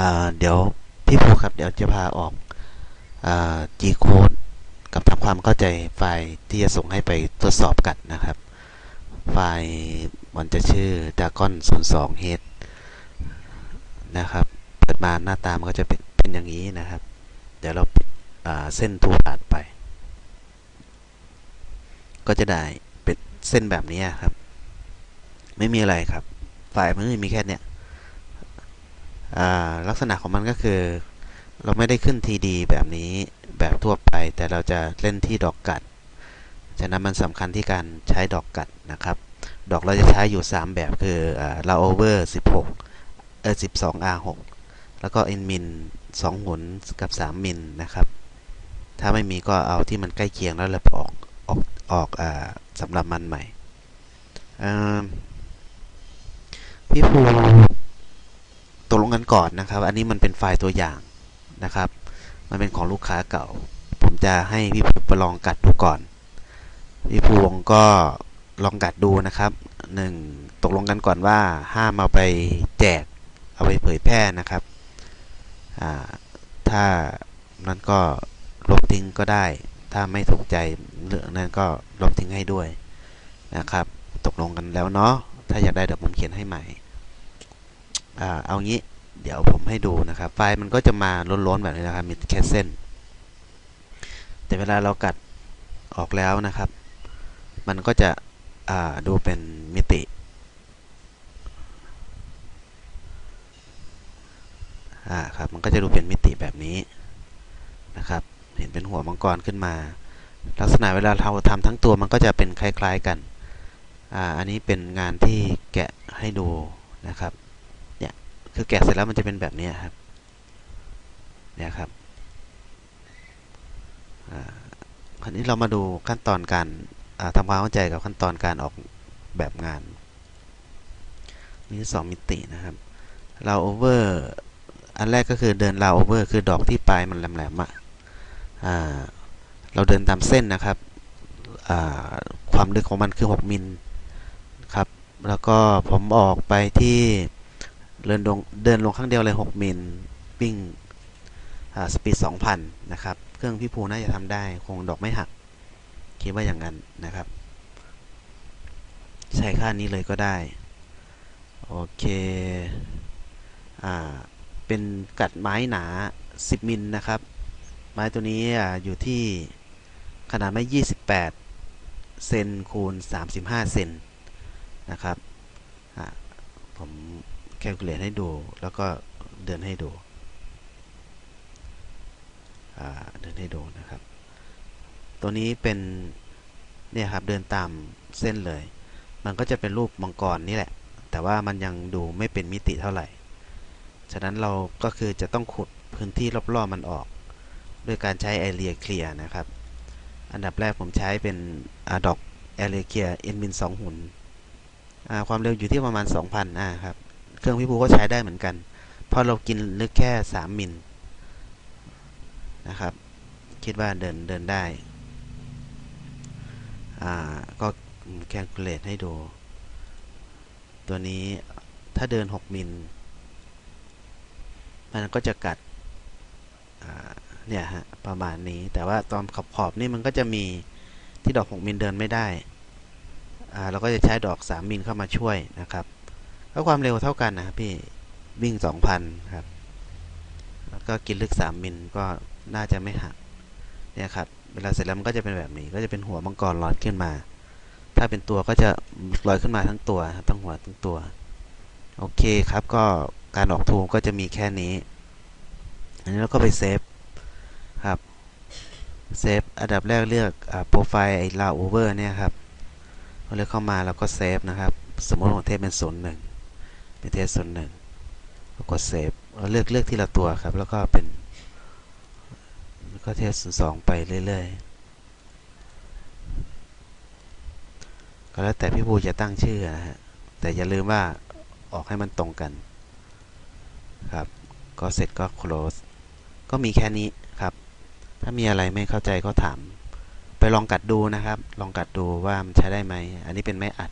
่าเดี๋ยวพี่ภูครับ เดี๋ยวจะพาออกอ่า G code กับทำความเข้าใจไฟล์ที่จะส่งให้ไปทดสอบกันนะครับ ไฟล์มันจะชื่อ dragon 02 h นะครับ เปิดมาหน้าตามันก็จะเป็นเป็นอย่างนี้นะครับ เดี๋ยวเราเส้นทูผ่านไป ก็จะได้เป็นเส้นแบบนี้ครับ ไม่มีอะไรครับ ไฟล์มันมีแค่เนี้ย ลักษณะของมันก็คือ เราไม่ได้ขึ้น TD แบบนี้แบบทั่วไป แต่เราจะเล่นที่ดอกกัด ฉะนั้นมันสำคัญที่การใช้ดอกกัดนะครับ ดอกเราจะใช้อยู่ 3 แบบคือเราโอเวอร์16เออ12 R6 แล้วก็ in min 2หุนกับ 3 มิลนะครับถ้าไม่มีก็เอาที่มันใกล้เคียงแล้วเราออกออกออกอ่าสำหรับมันใหม่พี่ภู วันก่อนนะครับ อันนี้มันเป็นไฟล์ตัวอย่างนะครับ มันเป็นของลูกค้าเก่า ผมจะให้พี่ภูไปลองกัดดูก่อน พี่ภูวงก็ลองกัดดูนะครับหนึ่งตกลงกันก่อนว่าห้ามเอาไปแจก เอาไปเผยแพร่นะครับ ถ้านั้นก็ลบทิ้งก็ได้ ถ้าไม่ถูกใจเรื่องนั้นก็ลบทิ้งให้ด้วยนะครับ ตกลงกันแล้วเนาะ ถ้าอยากได้เดี๋ยวผมเขียนให้ใหม่อเอางี้ เดี๋ยวผมให้ดูนะครับ ไฟล์มันก็จะมาล้นๆแบบนี้นะครับมีแค่เส้น แต่เวลาเรากัดออกแล้วนะครับ มันก็จะดูเป็นมิติ อ่าครับ มันก็จะดูเป็นมิติแบบนี้นะครับ เห็นเป็นหัวมังกรขึ้นมา ลักษณะเวลาเราทำทั้งตัวมันก็จะเป็นคล้าย ๆกัน อ่า อันนี้เป็นงานที่แกะให้ดูนะครับ คือแกะเสร็จแล้วมันจะเป็นแบบนี้ครับเนี่ยครับอ่าคราวนี้เรามาดูขั้นตอนการทำความเข้าใจกับขั้นตอนการออกแบบงานมีสองมิตินะครับเราโอเวอร์อันแรกก็คือเดินเราโอเวอร์คือดอกที่ปลายมันแหลมๆอะ่ะเราเดินตามเส้นนะครับความลึกของมันคือ 6 มิลครับ แล้วก็ผมออกไปที่ เดินลงเดินลงข้างเดียวเลย 6 มิลวิ่งสปีด 2,000 นะครับ เครื่องพี่ภูน่าจะทำได้ คงดอกไม่หัก คิดว่าอย่างนั้นนะครับ ใช้ค่านี้เลยก็ได้ โอเค อ่า เป็นกัดไม้หนา 10 มิลนะครับ ไม้ตัวนี้อยู่ที่ขนาดไม้ 28 เซนคูณ 35 เซนนะครับ ผม คลคูลเลตให้ดู แล้วก็เดินให้ดูเดินให้ดูนะครับ ตัวนี้เป็นเนี่ยครับเดินตามเส้นเลย มันก็จะเป็นรูปมังกรนี่แหละ แต่ว่ามันยังดูไม่เป็นมิติเท่าไหร่ ฉะนั้นเราก็คือจะต้องขุดพื้นที่รอบๆมันออก ด้วยการใช้ area clear นะครับ อันดับแรกผมใช้เป็นดอก area clear n min 2 หุ่นความเร็วอยู่ที่ประมาณ 2,000นะครับ เครื่องพิภูก็ใช้ได้เหมือนกันเพราะเรากินลึกแค่ 3 มิลนะครับ คิดว่าเดินเดินได้ก็แคลคูลเลตให้ดู ตัวนี้ถ้าเดิน 6 มิล มันก็จะกัด เนี่ยฮะ ประมาณนี้ แต่ว่าตอนขอบขอบนี่มันก็จะมีที่ดอก 6 มิลเดินไม่ได้เราก็จะใช้ดอก 3 มิลเข้ามาช่วยนะครับ ก็ความเร็วเท่ากันนะครับพี่วิ่ง 2,000 ครับ แล้วก็กินลึก 3 มิลก็น่าจะไม่หัก เนี่ยครับ เวลาเสร็จแล้วมันก็จะเป็นแบบนี้ ก็จะเป็นหัวมังกรลอยขึ้นมา ถ้าเป็นตัวก็จะลอยขึ้นมาทั้งตัวทั้งหัวทั้งตัว โอเคครับ ก็การออกทูก็จะมีแค่นี้ อันนี้เราก็ไปเซฟครับ เซฟ อันดับแรกเลือกโปรไฟล์ไอ้ลาโอเวอร์เนี่ยครับเลือกเข้ามาเราก็เซฟนะครับ สมมติของเทสเป็นศูนย์หนึ่ง นเทสศูนหนึ่งกดเซฟเราเลือกเลือกที่ละตัวครับ แล้วก็เป็นก็เทสสองไปเรื่อยๆก็แล้วแต่พี่บูจะตั้งชื่อนะฮะแต่อย่าลืมว่าออกให้มันตรงกันครับก็เสร็จก็ close ก็มีแค่นี้ครับ ถ้ามีอะไรไม่เข้าใจก็ถาม ไปลองกัดดูนะครับ ลองกัดดูว่ามันใช้ได้ไหม อันนี้เป็นไม้อัด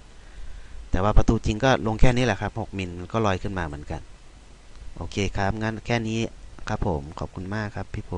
แต่ว่าประตูจริงก็ลงแค่นี้แหละครับ 6 มิลก็ลอยขึ้นมาเหมือนกัน โอเคครับ งั้นแค่นี้ครับผม ขอบคุณมากครับพี่โพ